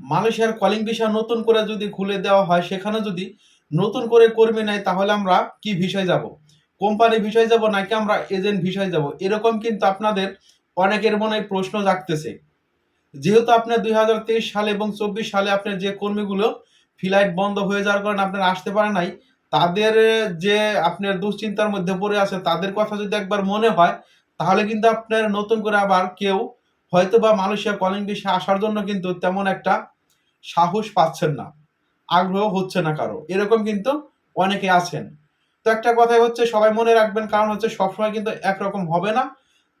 মালয়েশিয়ার calling visa নতুন করে যদি খুলে দেওয়া হয়, সেখানে যদি নতুন করে কর্মী নেয়, তাহলে আমরা কি ভিসায় যাব? কোম্পানি ভিসায় যাব নাকি আমরা এজেন্ট ভিসায় যাব? এরকম কিন্তু আপনাদের অনেকের মনে প্রশ্ন জাগতেছে। যেহেতু আপনার দুই হাজার তেইশ সালে এবং চব্বিশ সালে আপনার যে কর্মীগুলো ফ্লাইট বন্ধ হয়ে যাওয়ার কারণে আপনার আসতে পারে নাই, তাদের যে আপনার দুশ্চিন্তার মধ্যে পড়ে আছে, তাদের কথা যদি একবার মনে হয়, তাহলে কিন্তু আপনার নতুন করে আবার কেউ হয়তো বা মালয়েশিয়া কলিং ভিসা আসার জন্য কিন্তু তেমন একটা সাহস পাচ্ছেন না। আগ্রহ হচ্ছে না কারও। এরকম কিন্তু অনেকে আছেন। তো একটা কথাই হচ্ছে, সবাই মনে রাখবেন, কারণ হচ্ছে সবসময় কিন্তু একরকম হবে না।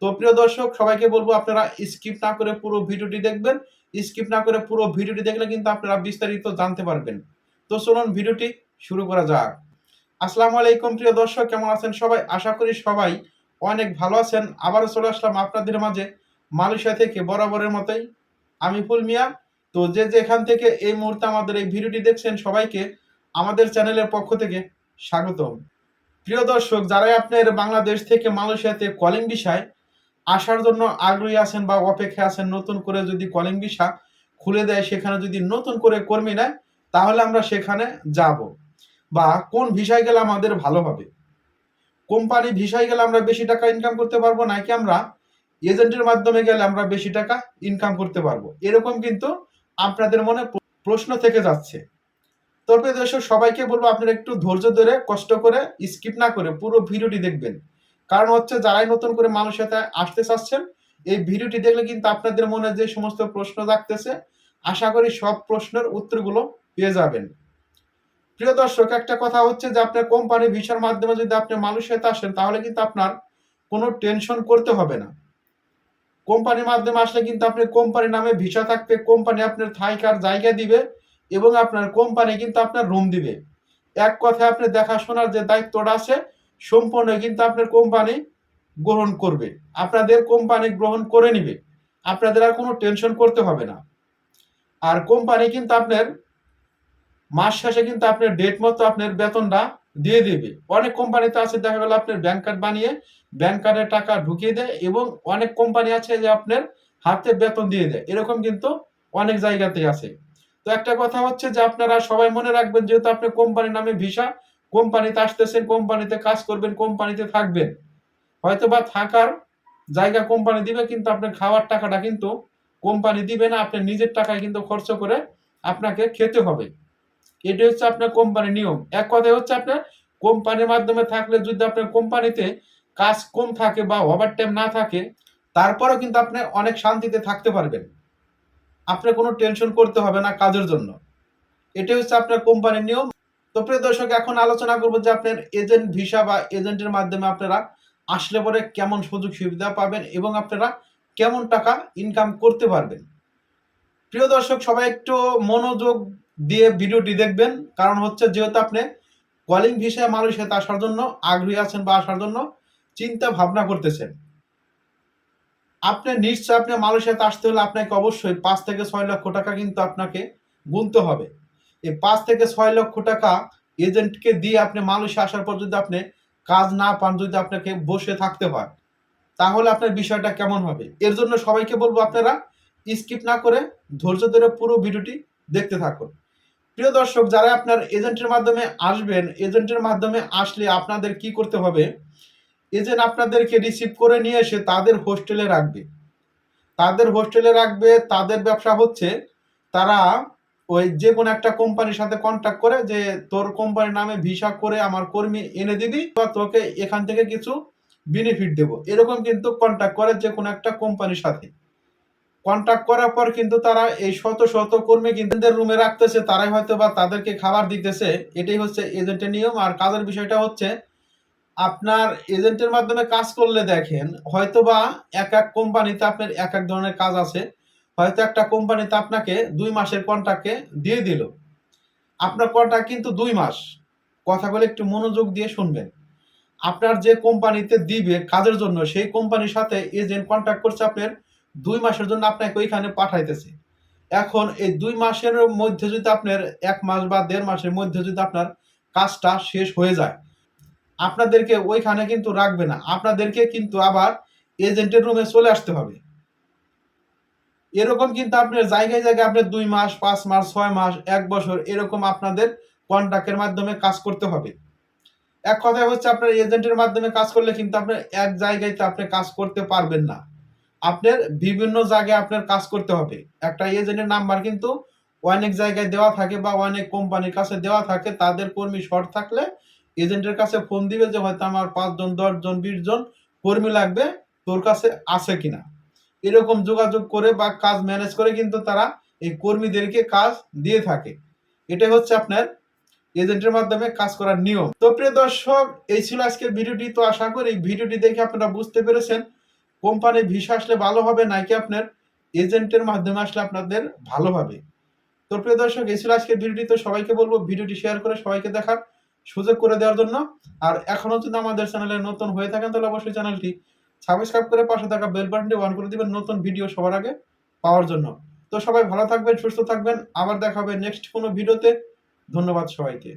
তো প্রিয় দর্শক, সবাইকে বলব, আপনারা স্কিপ না করে পুরো ভিডিওটি দেখবেন। স্কিপ না করে পুরো ভিডিওটি দেখলে কিন্তু আপনারা বিস্তারিত জানতে পারবেন। তো চলুন ভিডিওটি শুরু করা যাক। আসসালামু আলাইকুম, প্রিয় দর্শক, কেমন আছেন সবাই? আশা করি সবাই অনেক ভালো আছেন। আবারও চলে আসলাম আপনাদের মাঝে মালয়েশিয়া থেকে বরাবরের মতোই। আমি ফুল মিয়া। তো যে যেখান থেকে এই মুহূর্তে আমাদের এই ভিডিওটি দেখছেন সবাইকে আমাদের চ্যানেলের পক্ষ থেকে স্বাগতম। প্রিয় দর্শক, যারাই আপনার বাংলাদেশ থেকে মালয়েশিয়াতে কলিং বিষয়, আসার জন্য আগ্রহী আছেন বা অপেক্ষায় আছেন, নতুন করে যদি কলিং ভিসা খুলে দেয়, সেখানে যদি নতুন করে কর্মী নেয়, তাহলে আমরা সেখানে যাব। বা কোন ভিসায় গেলে আমাদের ভালো হবে? কোম্পানি ভিসায় গেলে আমরা বেশি টাকা ইনকাম করতে পারব, নাকি আমরা এজেন্টের মাধ্যমে গেলে আমরা বেশি টাকা ইনকাম করতে পারব। এরকম কিন্তু আপনাদের মনে প্রশ্ন থেকে যাচ্ছে। তবে দর্শক, সবাইকে বলব আপনারা একটু ধৈর্য ধরে, কষ্ট করে স্কিপ না করে পুরো ভিডিওটি দেখবেন। কারণ হচ্ছে যারাই নতুন করে মানুষের সাথে আসতে চাচ্ছেন, এই ভিডিওটি দেখলে কিন্তু আপনাদের মনে যে সমস্ত প্রশ্ন জাগতেছে, আশা করি সব প্রশ্নের উত্তরগুলো পেয়ে যাবেন। প্রিয় দর্শক, একটা কথা হচ্ছে যে আপনার কোম্পানি ভিসার মাধ্যমে যদি আপনি মালয়েশিয়াতে আসেন, তাহলে কিন্তু আপনার কোনো টেনশন করতে হবে না। কোম্পানির মাধ্যমে আসলে কিন্তু আপনি কোম্পানির নামে ভিসা থাকবে, কোম্পানি আপনার থাইকার জায়গা দিবে এবং আপনার কোম্পানি কিন্তু আপনার রুম দিবে। এক কথায় আপনি দেখাশোনার যে দায়িত্বটা আছে, সম্পূর্ণ কিন্তু আপনার কোম্পানি গ্রহণ করবে। আপনাদের কোম্পানি গ্রহণ করে নিবে। আপনাদের আর কোনো টেনশন করতে হবে না। আর কোম্পানি কিন্তু আপনার মাস শেষে কিন্তু আপনার ডেট মতো আপনার বেতনটা দিয়ে দেবে। অনেক কোম্পানিতে আছে, দেখা গেল আপনার ব্যাংক কার্ড বানিয়ে ব্যাংক কার্ডের টাকা ঢুকিয়ে দেয় এবং অনেক কোম্পানি আছে যে আপনার হাতে বেতন দিয়ে দেয়। এরকম কিন্তু অনেক জায়গাতেই আছে। তো একটা কথা হচ্ছে যে আপনারা সবাই মনে রাখবেন, যেহেতু আপনি কোম্পানির নামে ভিসা কোম্পানিতে আসতেছেন কোম্পানিতে কাজ করবেন কোম্পানিতে থাকবেন। হয়তো বা থাকার জায়গা কোম্পানি দিবে, কিন্তু আপনার খাওয়ার টাকাটা কিন্তু কোম্পানি দিবে না আপনার নিজের টাকায় কিন্তু খরচ করে আপনাকে খেতে হবে। এটি হচ্ছে আপনার কোম্পানির নিয়ম। এক কথায় হচ্ছে আপনার কোম্পানির মাধ্যমে থাকলে যদি আপনার কোম্পানিতে কাজ কম থাকে বা ওভার টাইম না থাকে, তারপরেও কিন্তু আপনি অনেক শান্তিতে থাকতে পারবেন। আপনার কোনো টেনশন করতে হবে না কাজের জন্য। এটি হচ্ছে আপনার কোম্পানির নিয়ম। তো প্রিয় দর্শক, এখন আলোচনা করব যে আপনার এজেন্ট ভিসা বা এজেন্টের মাধ্যমে আপনারা আসলে পরে কেমন সুযোগ সুবিধা পাবেন এবং আপনারা কেমন টাকা ইনকাম করতে পারবেন। প্রিয় দর্শক, সবাই একটু মনোযোগ দিয়ে ভিডিওটি দেখবেন। কারণ হচ্ছে যেহেতু আপনি কলিং ভিসায় মালয়েশিয়াতে আসার জন্য, আগ্রহী আছেন বা আসার জন্য চিন্তা ভাবনা করতেছেন। আপনি নিশ্চয় আপনি মালয়েশিয়াতে আসতে হলে আপনাকে অবশ্যই পাঁচ থেকে ছয় লক্ষ টাকা কিন্তু আপনাকে গুনতে হবে। এই পাঁচ থেকে ছয় লক্ষ টাকা এজেন্টকে দিয়ে আপনি মালয়েশিয়া আসার পর যদি আপনি কাজ না পান, যদি আপনাকে বসে থাকতে হয়, তাহলে আপনার বিষয়টা কেমন হবে? এর জন্য সবাইকে বলব আপনারা স্কিপ না করে ধৈর্য ধরে পুরো ভিডিওটি দেখতে থাকুন। প্রিয় দর্শক, যারা আপনার এজেন্টের মাধ্যমে আসবেন এজেন্টের মাধ্যমে আসলে আপনাদের কি করতে হবে? এজেন্ট আপনাদেরকে রিসিভ করে নিয়ে এসে তাদের হোস্টেলে রাখবে। তাদের হোস্টেলে রাখবে, তাদের ব্যবসা হচ্ছে তারা ওই যে কোনো একটা কোম্পানির সাথে কন্ট্যাক্ট করে যে, তোর কোম্পানির নামে ভিসা করে আমার কর্মী এনে দিবি, বা তোকে এখান থেকে কিছু বেনিফিট দেবো। এরকম কিন্তু কন্ট্যাক্ট করে যে কোনো একটা কোম্পানির সাথে। কন্ট্যাক্ট করার পর কিন্তু তারা এই শত শত কর্মী কিন্তু রুমে রাখতেছে, তারাই হয়তো বা তাদেরকে খাবার দিতেছে। এটাই হচ্ছে এজেন্টের নিয়ম। আর কাজের বিষয়টা হচ্ছে, আপনার এজেন্টের মাধ্যমে কাজ করলে দেখেন হয়তো বা এক এক কোম্পানিতে আপনার এক এক ধরনের কাজ আছে। হয়তো একটা কোম্পানিতে আপনাকে দুই মাসের কন্ট্রাক্টে দিয়ে দিল। আপনার কন্ট্রাক্ট কিন্তু দুই মাস। কথাগুলো একটু মনোযোগ দিয়ে শুনবেন। আপনার যে কোম্পানিতে দিবে কাজের জন্য, সেই কোম্পানির সাথে এজেন্ট কন্ট্যাক্ট করছে আপনার দুই মাসের জন্য আপনাকে ওইখানে পাঠাইতেছে। এখন এই দুই মাসের মধ্যে যদি আপনার এক মাস বা দেড় মাসের মধ্যে যদি আপনার কাজটা শেষ হয়ে যায়, আপনাদেরকে ওইখানে কিন্তু রাখবে না। আপনাদেরকে কিন্তু আবার এজেন্টের রুমে চলে আসতে হবে। এরকম কিন্তু আপনার জায়গায় জায়গায় আপনার দুই মাস, পাঁচ মাস, ছয় মাস, এক বছর এরকম আপনাদের কন্ট্রাক্টের মাধ্যমে কাজ করতে হবে। এক কথায় হচ্ছে আপনার এজেন্টের মাধ্যমে কাজ করলে কিন্তু আপনার এক জায়গায় আপনি কাজ করতে পারবেন না। আপনার বিভিন্ন জায়গায় আপনার কাজ করতে হবে। একটা এজেন্টের নাম্বার কিন্তু অনেক জায়গায় দেওয়া থাকে বা অনেক কোম্পানির কাছে দেওয়া থাকে। তাদের কর্মী শর্ট থাকলে এজেন্টের কাছে ফোন দিবে যে, হয়তো আমার পাঁচজন, দশজন বিশ জন কর্মী লাগবে, তোর কাছে আছে কিনা? এরকম যোগাযোগ করে বা কাজ ম্যানেজ করে কিন্তু তারা এই কর্মীদেরকে কাজ দিয়ে থাকে। এটাই হচ্ছে আপনার এজেন্টের মাধ্যমে কাজ করার নিয়ম। তো প্রিয় দর্শক, এই ছিল আজকের ভিডিওটি। তো আশা করি ভিডিওটি দেখে আপনারা বুঝতে পেরেছেন কোম্পানির ভিসা আসলে ভালো হবে নাকি আপনার এজেন্টের মাধ্যমে আসলে আপনাদের ভালো হবে? তো প্রিয় দর্শক, এই ছিল আজকের ভিডিওটি। তো সবাইকে বলব, ভিডিওটি শেয়ার করে সবাইকে দেখার সুযোগ করে দেওয়ার জন্য। আর এখনও যদি আমাদের চ্যানেলে নতুন হয়ে থাকেন, তাহলে অবশ্যই চ্যানেলটি সাবস্ক্রাইব করে পাশে থাকা বেল বাটনটি অন করে দিবেন নতুন ভিডিও সবার আগে পাওয়ার জন্য। তো সবাই ভালো থাকবেন, সুস্থ থাকবেন। আবার দেখা হবে নেক্সট কোনো ভিডিওতে। ধন্যবাদ সবাইকে।